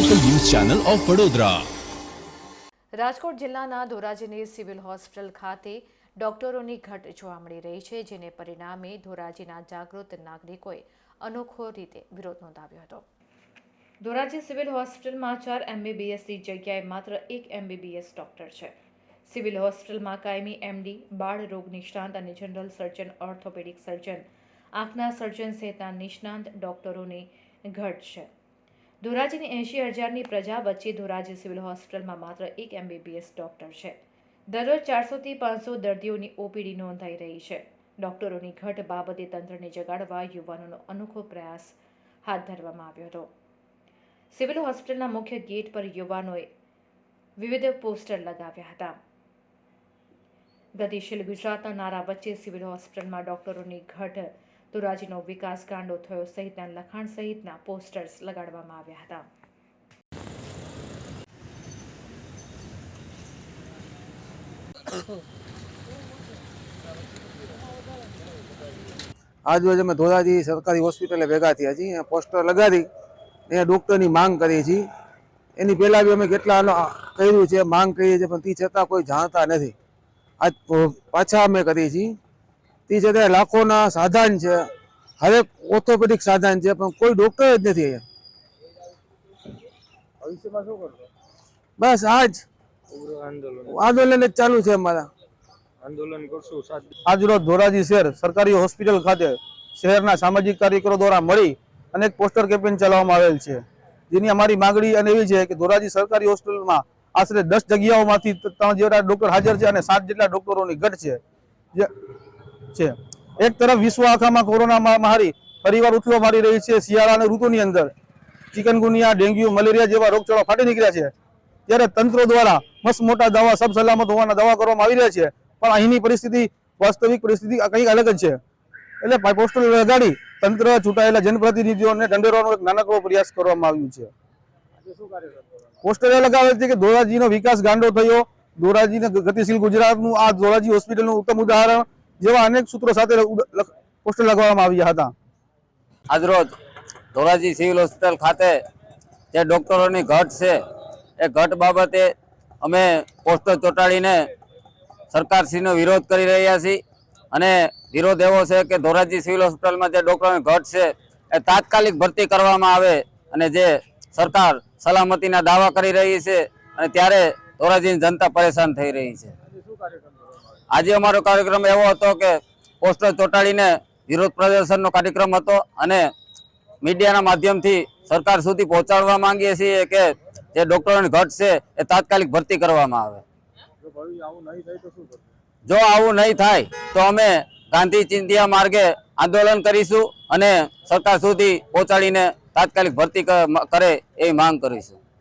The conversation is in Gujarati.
ચેનલ ઓફ વડોદરા રાજકોટ જિલ્લાના ધોરાજીની સિવિલ હોસ્પિટલ ખાતે ડોક્ટરોની ઘટ જોવા મળી રહી છે, જેને પરિણામે ધોરાજીના જાગૃત નાગરિકોએ અનોખો રીતે વિરોધ નોંધાવ્યો હતો. ધોરાજી સિવિલ હોસ્પિટલમાં ચાર એમબીબીએસની જગ્યાએ માત્ર એક એમબીબીએસ ડોક્ટર છે. સિવિલ હોસ્પિટલમાં કાયમી એમડી, બાળ રોગ નિષ્ણાંત અને જનરલ સર્જન, ઓર્થોપેડિક સર્જન, આંખના સર્જન સહિતના નિષ્ણાંત ડોક્ટરોની ઘટ છે. ધોરાજીની એંશી હજારની પ્રજા વચ્ચે ધોરાજી સિવિલ હોસ્પિટલમાં માત્ર એક એમબીબીએસ ડોક્ટર છે. દરરોજ ચારસોથી પાંચસો દર્દીઓની ઓપીડી નોંધાઈ રહી છે. ડોક્ટરોની ઘટ બાબતે તંત્રને જગાડવા યુવાનોનો અનોખો પ્રયાસ હાથ ધરવામાં આવ્યો હતો. સિવિલ હોસ્પિટલના મુખ્ય ગેટ પર યુવાનોએ વિવિધ પોસ્ટર લગાવ્યા હતા. ગતિશીલ ગુજરાતના નારા વચ્ચે સિવિલ હોસ્પિટલમાં ડોક્ટરોની ઘટ ધોરાજીનો વિકાસ ગાંડો થયો સહિતના લખાણ સહિતના પોસ્ટર્સ લગાડવામાં આવ્યા હતા. આજુબાજુ અમે ધોરાજી સરકારી હોસ્પિટલે ભેગા થયા છીએ. પોસ્ટર લગાડી અહીંયા ડૉક્ટરની માંગ કરી છીએ એની પહેલાં બી અમે કેટલા કર્યું છે, માંગ કરીએ છીએ, પણ તે છતાં કોઈ જાણતા નથી. આજ પાછા અમે કરીએ છીએ. તે જગ્યાએ લાખોના સાધન છે હરેક ઓર્થોપેડિક સાધન છે પણ કોઈ ડૉક્ટર જ નથી અહીંયા. બસ આજ. આંદોલન. જ ચાલુ છે અમારા. આંદોલન કરશું આજરોજ ધોરાજી શહેર સરકારી હોસ્પિટલ ખાતે શહેરના સામાજિક કાર્યકરો દ્વારા મળી અનેક પોસ્ટર કેમ્પેન ચલાવવામાં આવેલ છે. જેની અમારી માગણી અને એવી છે કે ધોરાજી સરકારી હોસ્પિટલમાં આશરે દસ જગ્યાઓમાંથી ત્રણ જેટલા ડોક્ટર હાજર છે અને સાત જેટલા ડોક્ટરોની ઘટ છે. જે છે. એક તરફ વિશ્વ આખામાં કોરોના મહામારી ફરીવાર ઉથલો મારી રહી છે શિયાળાની ઋતુની અંદર. ચિકનગુનિયા ડેન્ગ્યુ મલેરિયા જેવા રોગચાળો ફાટી નીકળ્યા છે. ત્યારે તંત્ર દ્વારા મસ્ત મોટા દવા સબ સલામત હોવાના દવા કરવામાં આવી રહ્યા છે. પણ અહીંની પરિસ્થિતિ વાસ્તવિક પરિસ્થિતિ કંઈક અલગ જ છે. એટલે પા- પોસ્ટર લગાડી તંત્ર ચૂંટાયેલા જનપ્રતિનિધિઓને દંડેરવાનો એક નાનકડો પ્રયાસ કરવામાં આવ્યું છે. પોસ્ટર લગાવે છે કે ધોરાજીનો વિકાસ ગાંડો થયો. ધોરાજીને ગતિશીલ ગુજરાતનું આ ધોરાજી હોસ્પિટલનું ઉત્તમ ઉદાહરણ જેવા અનેક સૂત્રો સાથે પોસ્ટર લગાવવામાં આવ્યા હતા. આજરોજ ધોરાજી સિવિલ હોસ્પિટલ ખાતે જે ડૉક્ટરોની ઘટ છે, એ ઘટ બાબતે અમે પોસ્ટર ચોંટાડીને સરકારશ્રીનો વિરોધ કરી રહ્યા છીએ અને વિરોધ એવો છે કે ધોરાજી સિવિલ હોસ્પિટલમાં જે ડૉક્ટરોની ઘટ છે, એ તાત્કાલિક ભરતી કરવામાં આવે અને જે સરકાર સલામતીના દાવા કરી રહી છે અને ત્યારે ધોરાજીની જનતા પરેશાન થઈ રહી છે. આજે અમારો કાર્યક્રમ એવો હતો કે પોસ્ટર ચોંટાડીને વિરોધ પ્રદર્શનનો કાર્યક્રમ હતો અને મીડિયાના માધ્યમથી સરકાર સુધી પહોંચાડવા માંગીએ છીએ કે જે ડોક્ટરોની ઘટ છે એ તાત્કાલિક ભરતી કરવામાં આવે. જો આવું નહીં થાય તો અમે ગાંધી ચિંતિયા માર્ગે આંદોલન કરીશું અને સરકાર સુધી પહોંચાડીને તાત્કાલિક ભરતી કરે એવી માંગ કરીશું.